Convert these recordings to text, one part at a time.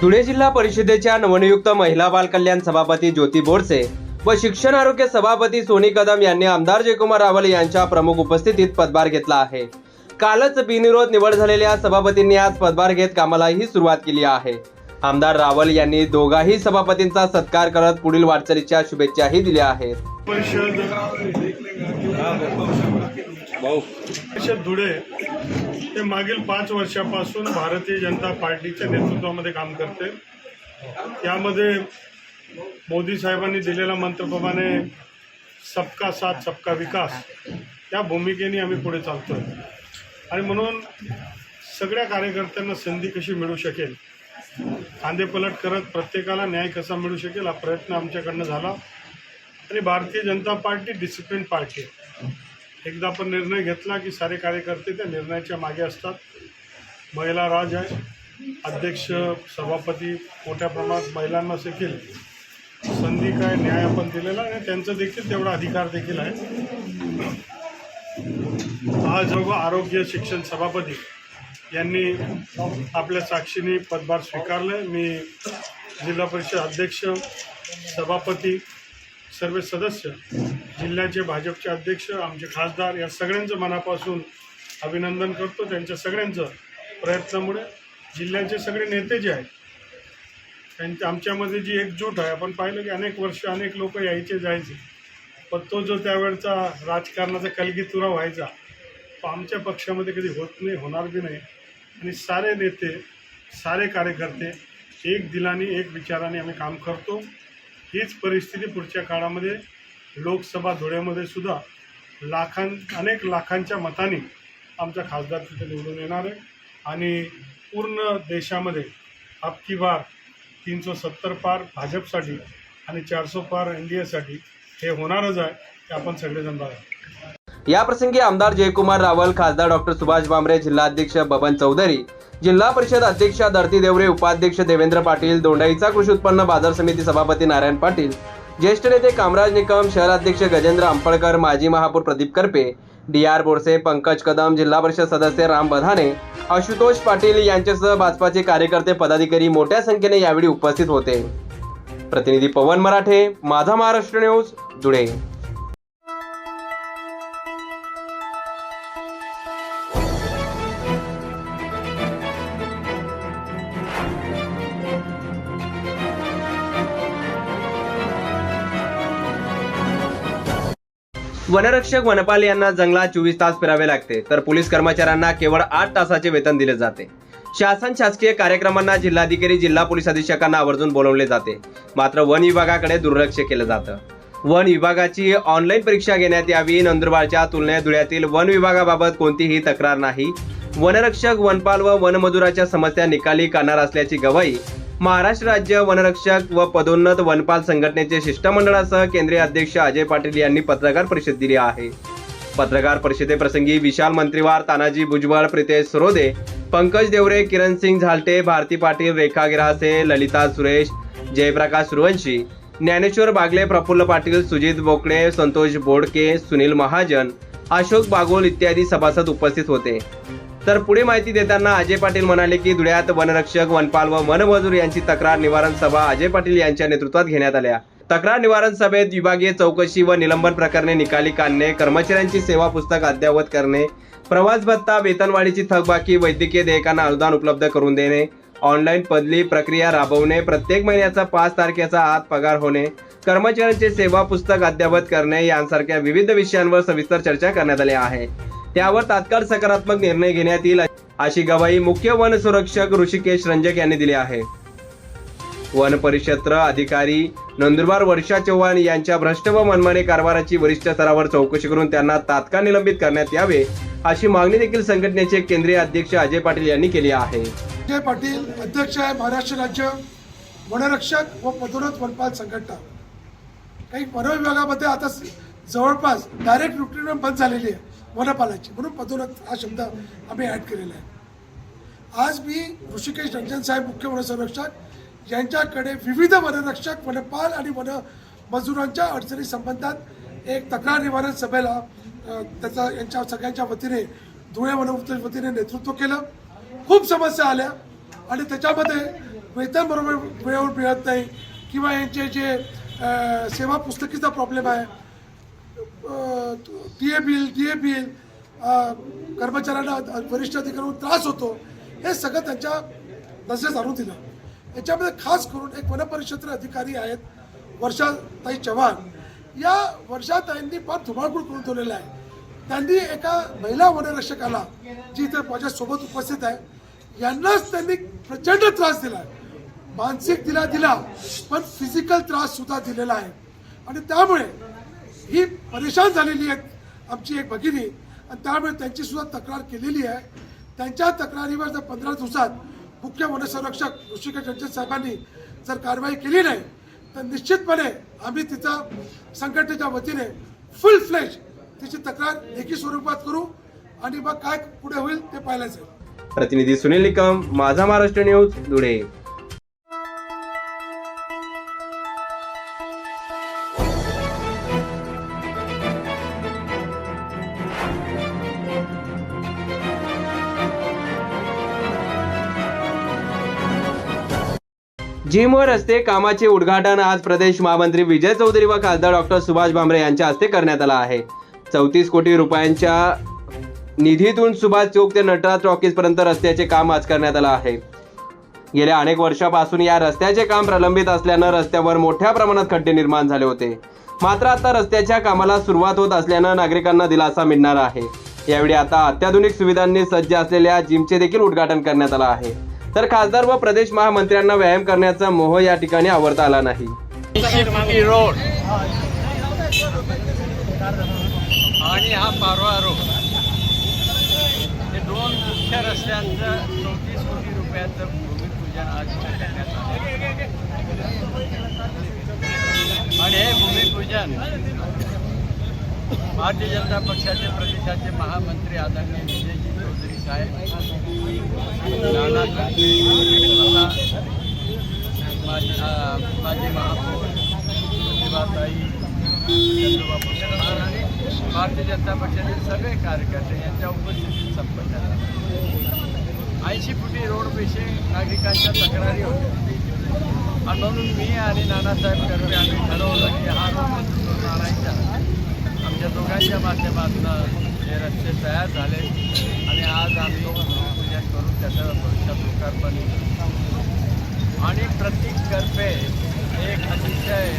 धुळे जिल्हा परिषदेच्या नवनियुक्त महिला बाल कल्याण सभापती ज्योती बोरसे व शिक्षण आरोग्य सभापती सोनी कदम यांनी आमदार जयकुमार रावल यांच्या प्रमुख उपस्थितीत पदभार घेतला आहे. कालच बिनविरोध निवड झालेल्या सभापतींनी आज पदभार घेत कामालाही सुरुवात केली आहे. आमदार रावल यांनी दोघाही सभापतींचा सत्कार करत पुढील वाटचालीच्या शुभेच्छाही दिल्या आहेत. परिषद धुळे ते मागील पाच वर्षापासून भारतीय जनता पार्टीच्या नेतृत्वामध्ये काम करते. त्यामध्ये मोदी साहेबांनी दिलेल्या मंत्रप्रमाणे सबका साथ सबका विकास या भूमिकेने आम्ही पुढे चालतोय. आणि म्हणून सगळ्या कार्यकर्त्यांना संधी कशी मिळू शकेल? कांदेपलट करत प्रत्येकाला न्याय कसा मिळू शकेल? हा प्रयत्न आमच्याकडनं झाला. आणि Bharatiya Janata party discipline party आहे. एकदा आपण निर्णय घेतला की सारे कार्यकर्ते त्या निर्णयाच्या मागे असतात. महिला राज आहे. अध्यक्ष सभापती मोठ्या प्रमाणात महिलांना देखील संधी काय न्याय आपण दिलेला आहे. आणि त्यांचा देखील तेवढा अधिकार देखील आहे. आज आरोग्य शिक्षण सभापती. यांनी आपल्या साक्षीने पदभार स्वीकारले मी जिल्हा परिषद अध्यक्ष सभापती सर्व सदस्य जिल्ह्याचे भाजपचे अध्यक्ष आमचे खासदार या सगळ्यांचं मनापासून अभिनंदन करतो. त्यांच्या सगळ्यांचं प्रयत्नामुळे जिल्ह्याचे सगळे नेते जे आहेत त्यांच्या आमच्यामध्ये जी एकजूट आहे आपण पाहिलं की अनेक वर्ष अनेक लोक यायचे जायचे. पण तो जो त्यावेळचा राजकारणाचा कलगीतुरा व्हायचा तो आमच्या पक्षामध्ये कधी होत नाही होणार बी नाही. आणि सारे नेते सारे कार्यकर्ते एक दिलाने एक विचाराने आम्ही काम करतो. हीच परिस्थिती पुढच्या काळामध्ये लोकसभा धुळ्यामध्ये सुद्धा लाखां अनेक लाखांच्या मताने आमचा खासदार तिथे निवडून येणार आहे. आणि पूर्ण देशामध्ये अबकी बार तीनशे सत्तर पार भाजपसाठी आणि चारशे पार एन डी एसाठी हे होणारच आहे ते आपण सगळेजण बघा. या प्रसंगी आमदार जयकुमार रावल खासदार डॉक्टर सुभाष भामरे जिल्हाध्यक्ष बबन चौधरी जिल्हा परिषद अध्यक्षा धरती देवरे उपाध्यक्ष देवेंद्र पाटील दोंडाईचा कृषी उत्पन्न बाजार समिती सभापती नारायण पाटील ज्येष्ठ नेते कामराज निकम शहराध्यक्ष गजेंद्र आंपळकर माजी महापौर प्रदीप करपे डी आर बोरसे पंकज कदम जिल्हा परिषद सदस्य राम बधाने आशुतोष पाटील यांच्यासह भाजपाचे कार्यकर्ते पदाधिकारी मोठ्या संख्येने यावेळी उपस्थित होते. प्रतिनिधी पवन मराठे माझा महाराष्ट्र न्यूज धुळे. वनरक्षक वनपाल यांना जंगलात चोवीस तास फिरावे लागते तर पोलीस कर्मचाऱ्यांना केवळ आठ तासाचे वेतन दिले जाते. शासन शासकीय कार्यक्रमांना जिल्हाधिकारी जिल्हा पोलीस अधीक्षकांना आवर्जून बोलवले जाते. मात्र वन विभागाकडे दुर्लक्ष केलं जातं. वन विभागाची ऑनलाईन परीक्षा घेण्यात यावी नंदुरबारच्या तुलनेत धुळ्यातील वन विभागाबाबत कोणतीही तक्रार नाही. वनरक्षक वनपाल व वनमजुराच्या समस्या निकाली काढणार असल्याची गवाही महाराष्ट्र राज्य वनरक्षक व पदोन्नत वनपाल संघटनेचे शिष्टमंडळासह केंद्रीय अध्यक्ष अजय पाटील यांनी पत्रकार परिषद दिली आहे. पत्रकार परिषदेप्रसंगी विशाल मंत्रीवार तानाजी भुजबळ प्रितेश सरोदे पंकज देवरे किरण सिंग झालटे भारती पाटील रेखा गिरासे ललिता सुरेश जयप्रकाश सुरवंशी ज्ञानेश्वर बागले प्रफुल्ल पाटील सुजित बोकडे संतोष बोडके सुनील महाजन अशोक बागोल इत्यादी सभासद उपस्थित होते. तर पुढे माहिती देताना अजय पाटील म्हणाले की धुळ्यात वनरक्षक वनपाल व वनमजूर यांची तक्रार निवारण सभा अजय पाटील यांच्या नेतृत्वात घेण्यात आल्या. तक्रार निवारण सभेत विभागीय चौकशी व निलंबन प्रकरणे निकाली काढणे कर्मचाऱ्यांची सेवा पुस्तक अद्ययावत करणे प्रवास भत्ता वेतनवाढीची थकबाकी वैद्यकीय देयकांना अनुदान उपलब्ध करून देणे ऑनलाईन बदली प्रक्रिया राबवणे प्रत्येक महिन्याचा पाच तारखेचा आत पगार होणे कर्मचाऱ्यांचे सेवा पुस्तक अद्ययावत करणे यांसारख्या विविध विषयांवर सविस्तर चर्चा करण्यात आली आहे. त्यावर तात्काळ सकारात्मक निर्णय घेण्यात येईल अशी गवाही मुख्य वन संरक्षक ऋषिकेश रंजक यांनी दिली आहे. वन परिक्षेत्र अधिकारी नंदुरबार वर्षा चव्हाण यांच्या भ्रष्ट व मनमाने कारभाराची वरिष्ठ स्तरावर चौकशी करून त्यांना तात्काळ निलंबित करण्यात यावे अशी मागणी देखील संघटनेचे केंद्रीय अध्यक्ष अजय पाटील यांनी केली आहे. अजय पाटील अध्यक्ष आहे महाराष्ट्र राज्य वनरक्षक व पदोन्नत वनपाल संघटना. काही वन विभागामध्ये आता जवळपास डायरेक्ट रिक्रुटमेंट बंद झालेली आहे वनपालाची. म्हणून पदोन्नत हा शब्द आम्ही ॲड केलेला आहे. आज मी ऋषिकेश रंजन साहेब मुख्य वनसंरक्षक यांच्याकडे विविध वनरक्षक वनपाल आणि वन मजुरांच्या अडचणी संबंधात एक तक्रार निवारण सभेला त्याचा यांच्या सगळ्यांच्या वतीने धुळे वनवृत्त वतीने नेतृत्व केलं. खूप समस्या आल्या आणि त्याच्यामध्ये वेतन बरोबर वेळेवर मिळत नाही किंवा यांचे जे सेवा पुस्तकीचा प्रॉब्लेम आहे T A bill D A bill कर्मचाऱ्यांना वरिष्ठ अधिकाऱ्यांना त्रास होतो हे सगळं त्यांच्या नजरेस आणून दिलं. याच्यामध्ये खास करून एक वनपरिक्षेत्र अधिकारी आहेत वर्षाताई चव्हाण. या वर्षाताईंनी फार धुमाकूळ करून ठेवलेला आहे. त्यांनी एका महिला वनरक्षकाला जी इथे माझ्यासोबत उपस्थित आहे यांनाच त्यांनी प्रचंड त्रास दिला मानसिक दिला दिला पण फिजिकल त्रास सुद्धा दिलेला आहे. आणि त्यामुळे ही परेशान झालेली आहेत आमची एक भगिनी. आणि त्यामुळे त्यांची सुद्धा तक्रार केलेली आहे. त्यांच्या तक्रारीवर जर पंधरा दिवसात मुख्य वनसंरक्षक ऋषिकेश रंजन साहेबांनी जर कारवाई केली नाही तर निश्चितपणे आम्ही तिचा संघटनेच्या वतीने फुल फ्लेश तिची तक्रार लेखी स्वरूपात करू आणि मग काय पुढे होईल ते पाहायला जाईल. प्रतिनिधी सुनील निकम माझा महाराष्ट्र न्यूज धुळे. जिम व रस्ते कामाचे उद्घाटन आज प्रदेश महामंत्री विजय चौधरी व खासदार डॉक्टर सुभाष भामरे यांच्या हस्ते करण्यात आला आहे. चौतीस कोटी रुपयांच्या निधीतून सुभाष चौक ते नटराज टॉकीज पर्यंत रस्त्याचे काम आज करण्यात आलं आहे. गेल्या अनेक वर्षापासून या रस्त्याचे काम प्रलंबित असल्यानं रस्त्यावर मोठ्या प्रमाणात खड्डे निर्माण झाले होते. मात्र आता रस्त्याच्या कामाला सुरुवात होत असल्यानं नागरिकांना दिलासा मिळणार आहे. यावेळी आता अत्याधुनिक सुविधांनी सज्ज असलेल्या जिमचे देखील उद्घाटन करण्यात आलं आहे. तर खासदार व प्रदेश महामंत्र्यांना व्यायाम करण्याचा मोह या ठिकाणी आवडता आला नाही. शिवटी रोड आणि हा पारवा रोड हे दोन मुख्य रस्त्यांचं चौतीस कोटी रुपयाचं भूमिपूजन आज इथे करण्यात आलं. आणि हे भूमिपूजन भारतीय जनता पक्षाचे प्रदेशाचे महामंत्री आदरणीय विजयजी चौधरी साहेब माझी महापौर प्रतिभाताई आणि भारतीय जनता पक्षाचे सगळे कार्यकर्ते यांच्या उपस्थितीत संपन्न झाला. ऐंशी फुटी रोडविषयी नागरिकांच्या तक्रारी होत्या. आणि म्हणून मी आणि नानासाहेब कर्वे आम्ही ठरवलं की हा रोड मंजूर आणायचा आमच्या दोघांच्या माध्यमातून हे रस्ते तयार झाले आणि आज आम्ही करून त्याचं भविष्यात लोकार्पण आणि प्रत्येक कर्पे एक अतिशय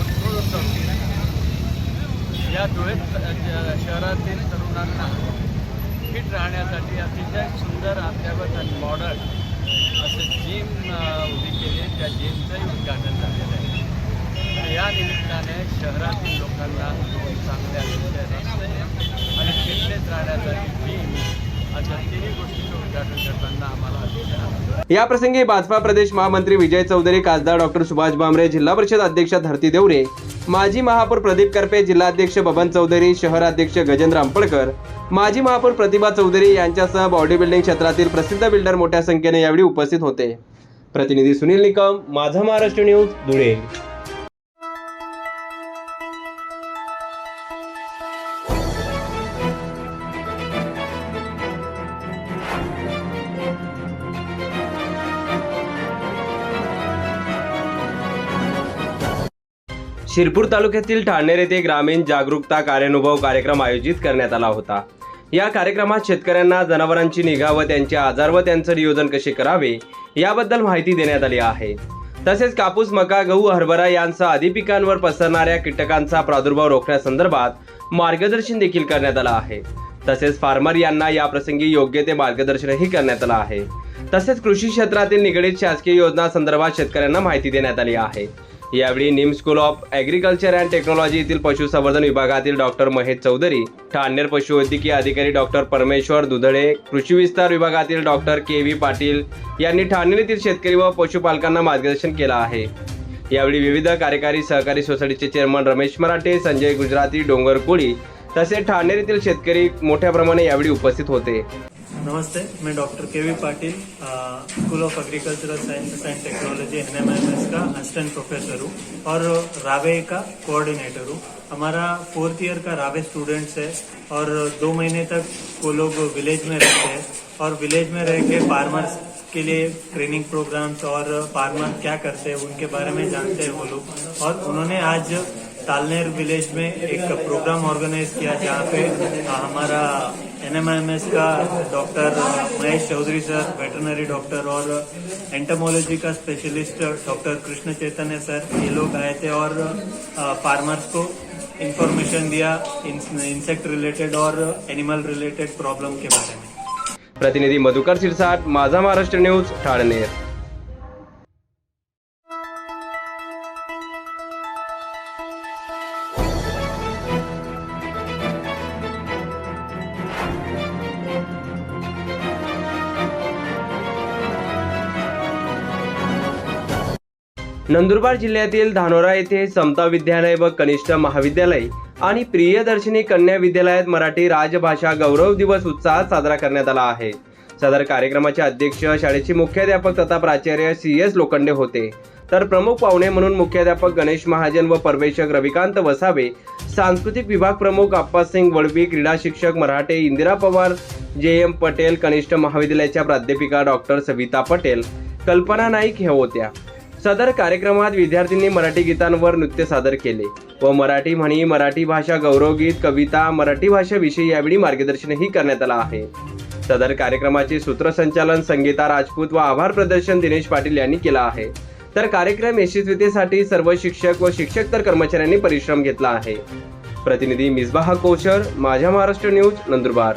उत्कृष्ट या धुळे शहरातील तरुणांना फिट राहण्यासाठी अतिशय सुंदर अद्यावत आणि मॉडर्न असे जिम उभी केली. त्या जिमचंही उद्घाटन झालेलं आहे. या निमित्ताने शहरातील लोकांना दोन चांगले अतिशय रस्ते आणि फिटनेस राहण्यासाठी जिम अशा तिन्ही गोष्टीचं उद्घाटन करताना आम्हाला अतिशय या प्रसंगी भाजपा प्रदेश महामंत्री विजय चौधरी खासदार डॉक्टर सुभाष भामरे जिल्हा परिषद अध्यक्ष धरती देवरे माजी महापौर प्रदीप करपे जिल्हाध्यक्ष बबन चौधरी शहराध्यक्ष गजेंद्र अंपळकर माजी महापौर प्रतिभा चौधरी यांच्यासह बॉडी बिल्डिंग क्षेत्रातील प्रसिद्ध बिल्डर मोठ्या संख्येने यावेळी उपस्थित होते. प्रतिनिधी सुनील निकम माझा महाराष्ट्र न्यूज धुळे. शिरपूर तालुक्यातील ठाणेर येथे ग्रामीण जागरूकता कार्यानुभव कार्यक्रम आयोजित करण्यात आला होता. या कार्यक्रमात शेतकऱ्यांना जनावरांची निगा व त्यांचे आजार व त्यांचं नियोजन कसे करावे याबद्दल माहिती देण्यात आली आहे. तसेच कापूस मका गहू हरभरा यांसह आदी पिकांवर पसरणाऱ्या कीटकांचा प्रादुर्भाव रोखण्यासंदर्भात मार्गदर्शन देखील करण्यात आलं आहे. तसेच फार्मर यांना या प्रसंगी योग्य ते मार्गदर्शनही करण्यात आलं आहे. तसेच कृषी क्षेत्रातील निगडीत शासकीय योजना संदर्भात शेतकऱ्यांना माहिती देण्यात आली आहे. यावेळी निम school of agriculture and technology येथील पशुसंवर्धन विभागातील डॉक्टर महेश चौधरी ठाणेर पशुवैद्यकीय अधिकारी डॉक्टर परमेश्वर दुधळे कृषी विस्तार विभागातील डॉक्टर के व्ही पाटील यांनी ठाणेर येथील शेतकरी व पशुपालकांना मार्गदर्शन केलं आहे. यावेळी विविध कार्यकारी सहकारी सोसायटीचे चेअरमन रमेश मराठे संजय गुजराती डोंगर कोळी तसेच ठाणेर येथील शेतकरी मोठ्या प्रमाणे यावेळी उपस्थित होते. नमस्ते, मैं doctor K V Patil school of agricultural sciences and technology N M M S का असिस्टेंट प्रोफेसर हूँ और रावे का कोऑर्डिनेटर हूँ। हमारा फोर्थ ईयर का रावे स्टूडेंट्स है और दो महीने तक वो लोग विलेज में रहते हैं और विलेज में रह के फार्मर्स के लिए ट्रेनिंग प्रोग्राम्स और फार्मर क्या करते हैं, उनके बारे में जानते हैं वो लोग। और उन्होंने आज तालनेर विलेज में एक प्रोग्राम ऑर्गेनाइज किया जहाँ पे अ, का doctor Mahesh Chaudhary sir veterinary doctor और एंटामोलॉजी का specialist doctor Krishna Chaitanya sir ये लोग आए थे और फार्मर्स को इंफॉर्मेशन दिया इंसेक्ट रिलेटेड और एनिमल रिलेटेड प्रॉब्लम के बारे में। प्रतिनिधी मधुकर सिरसाट माझा महाराष्ट्र न्यूज ठाणेर नंदुरबार जिल्ह्यातील धानोरा येथे समता विद्यालय व कनिष्ठ महाविद्यालय आणि प्रियदर्शिनी कन्या विद्यालयात मराठी राजभाषा गौरव दिवस उत्साहात साजरा करण्यात आला आहे. सदर कार्यक्रमाचे अध्यक्ष शाळेचे मुख्याध्यापक तथा प्राचार्य सी एस लोखंडे होते. तर प्रमुख पाहुणे म्हणून मुख्याध्यापक गणेश महाजन व परवेशक रविकांत वसावे सांस्कृतिक विभाग प्रमुख आप्पासिंग वळवी क्रीडा शिक्षक मराठे इंदिरा पवार जे एम पटेल कनिष्ठ महाविद्यालयाच्या प्राध्यापिका डॉक्टर सविता पटेल कल्पना नाईक ह्या होत्या. सदर कार्यक्रमात विद्यार्थ्यांनी मराठी गीतांवर नृत्य सादर केले व मराठी म्हणी मराठी भाषा गौरवगीत कविता मराठी भाषेविषयी यावेळी मार्गदर्शनही करण्यात आलं आहे. सदर कार्यक्रमाचे सूत्रसंचालन संगीता राजपूत व आभार प्रदर्शन दिनेश पाटील यांनी केलं आहे. तर कार्यक्रम यशस्वीतेसाठी सर्व शिक्षक व शिक्षक तर कर्मचाऱ्यांनी परिश्रम घेतला आहे. प्रतिनिधी मिसबाह कोशर माझ्या महाराष्ट्र न्यूज नंदुरबार.